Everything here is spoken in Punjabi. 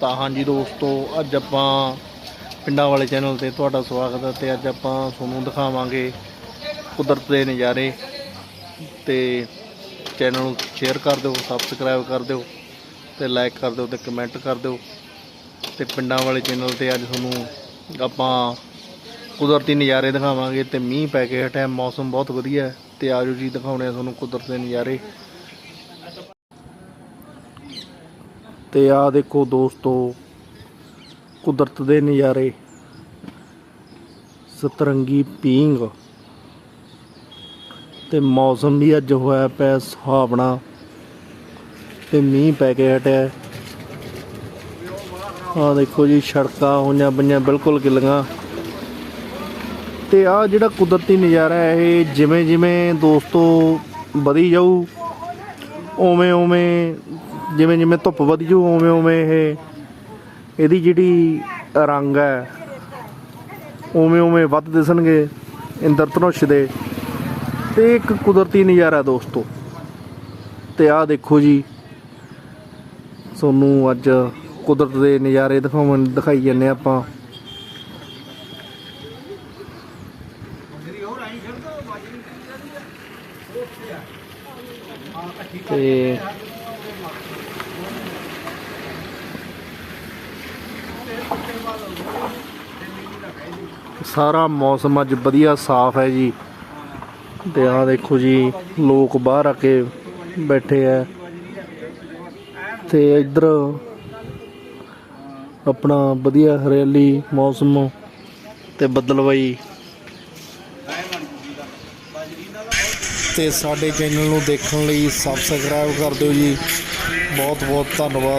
ਤਾਂ ਹਾਂਜੀ ਦੋਸਤੋ, ਅੱਜ ਆਪਾਂ ਪਿੰਡਾਂ ਵਾਲੇ ਚੈਨਲ ਤੇ ਤੁਹਾਡਾ ਸਵਾਗਤ ਹੈ ਤੇ ਅੱਜ ਆਪਾਂ ਤੁਹਾਨੂੰ ਦਿਖਾਵਾਂਗੇ ਕੁਦਰਤ ਦੇ ਨਜ਼ਾਰੇ ਤੇ ਚੈਨਲ ਨੂੰ ਸ਼ੇਅਰ ਕਰ ਦਿਓ ਸਬਸਕ੍ਰਾਈਬ ਕਰ ਦਿਓ ਤੇ ਲਾਈਕ ਕਰ ਦਿਓ ਤੇ ਕਮੈਂਟ ਕਰ ਦਿਓ। ਤੇ ਪਿੰਡਾਂ ਵਾਲੇ ਚੈਨਲ ਤੇ ਅੱਜ ਤੁਹਾਨੂੰ ਆਪਾਂ ਕੁਦਰਤੀ ਨਜ਼ਾਰੇ ਦਿਖਾਵਾਂਗੇ ਤੇ ਮੀਂਹ ਪੈ ਕੇ ਹਟਿਆ ਮੌਸਮ ਬਹੁਤ ਵਧੀਆ ਹੈ ਤੇ ਆਜੋ ਜੀ ਦਿਖਾਉਣੇ ਆ ਤੁਹਾਨੂੰ ਕੁਦਰਤ ਦੇ ਨਜ਼ਾਰੇ। ਤੇ ਆ ਦੇਖੋ ਦੋਸਤੋ, ਕੁਦਰਤ ਦੇ ਨਜ਼ਾਰੇ, ਸਤਰੰਗੀ ਪੀਂਗ ਤੇ ਮੌਸਮ ਵੀ ਅੱਜ ਹੋਇਆ ਪਿਆ ਸੁਹਾਵਣਾ ਤੇ ਮੀਂਹ ਪੈ ਕੇ ਹਟਿਆ। ਆ ਦੇਖੋ ਜੀ, ਸੜਕਾਂ ਹੋਈਆਂ ਪਈਆਂ ਬਿਲਕੁਲ ਗਿੱਲੀਆਂ। ਤੇ ਆ ਜਿਹੜਾ ਕੁਦਰਤੀ ਨਜ਼ਾਰਾ ਇਹ ਜਿਵੇਂ ਜਿਵੇਂ ਦੋਸਤੋ ਵਧੀ ਜਾਊ ਉਵੇਂ ਉਵੇਂ ਜਿਵੇਂ ਜਿਵੇਂ ਧੁੱਪ ਵਧੀ ਜਾਊ ਉਵੇਂ ਉਵੇਂ ਇਹ ਇਹਦੀ ਜਿਹੜੀ ਰੰਗ ਹੈ, ਉਵੇਂ ਉਵੇਂ ਵੱਧ ਦਿਸਣਗੇ ਇੰਦਰ ਧਨੁਸ਼ ਦੇ। ਤੇ ਇੱਕ ਕੁਦਰਤੀ ਨਜ਼ਾਰਾ ਦੋਸਤੋ। ਤੇ ਆਹ ਦੇਖੋ ਜੀ, ਤੁਹਾਨੂੰ ਅੱਜ ਕੁਦਰਤ ਦੇ ਨਜ਼ਾਰੇ ਦਿਖਾਉਣ ਦਿਖਾਈ ਜਾਂਦੇ ਆਪਾਂ। ਤੇ ਸਾਰਾ ਮੌਸਮ ਅੱਜ ਵਧੀਆ ਸਾਫ਼ ਹੈ ਜੀ। ਤੇ ਆਹ ਦੇਖੋ ਜੀ, ਲੋਕ ਬਾਹਰ ਆ ਕੇ ਬੈਠੇ ਆ ਤੇ ਇੱਧਰ ਆਪਣਾ ਵਧੀਆ ਹਰਿਆਲੀ ਮੌਸਮ ਤੇ ਬਦਲਵਾਈ ਤੇ ਸਾਡੇ ਚੈਨਲ ਨੂੰ ਦੇਖਣ ਲਈ ਸਬਸਕ੍ਰਾਈਬ ਕਰ ਦਿਓ ਜੀ। ਬਹੁਤ ਬਹੁਤ ਧੰਨਵਾਦ।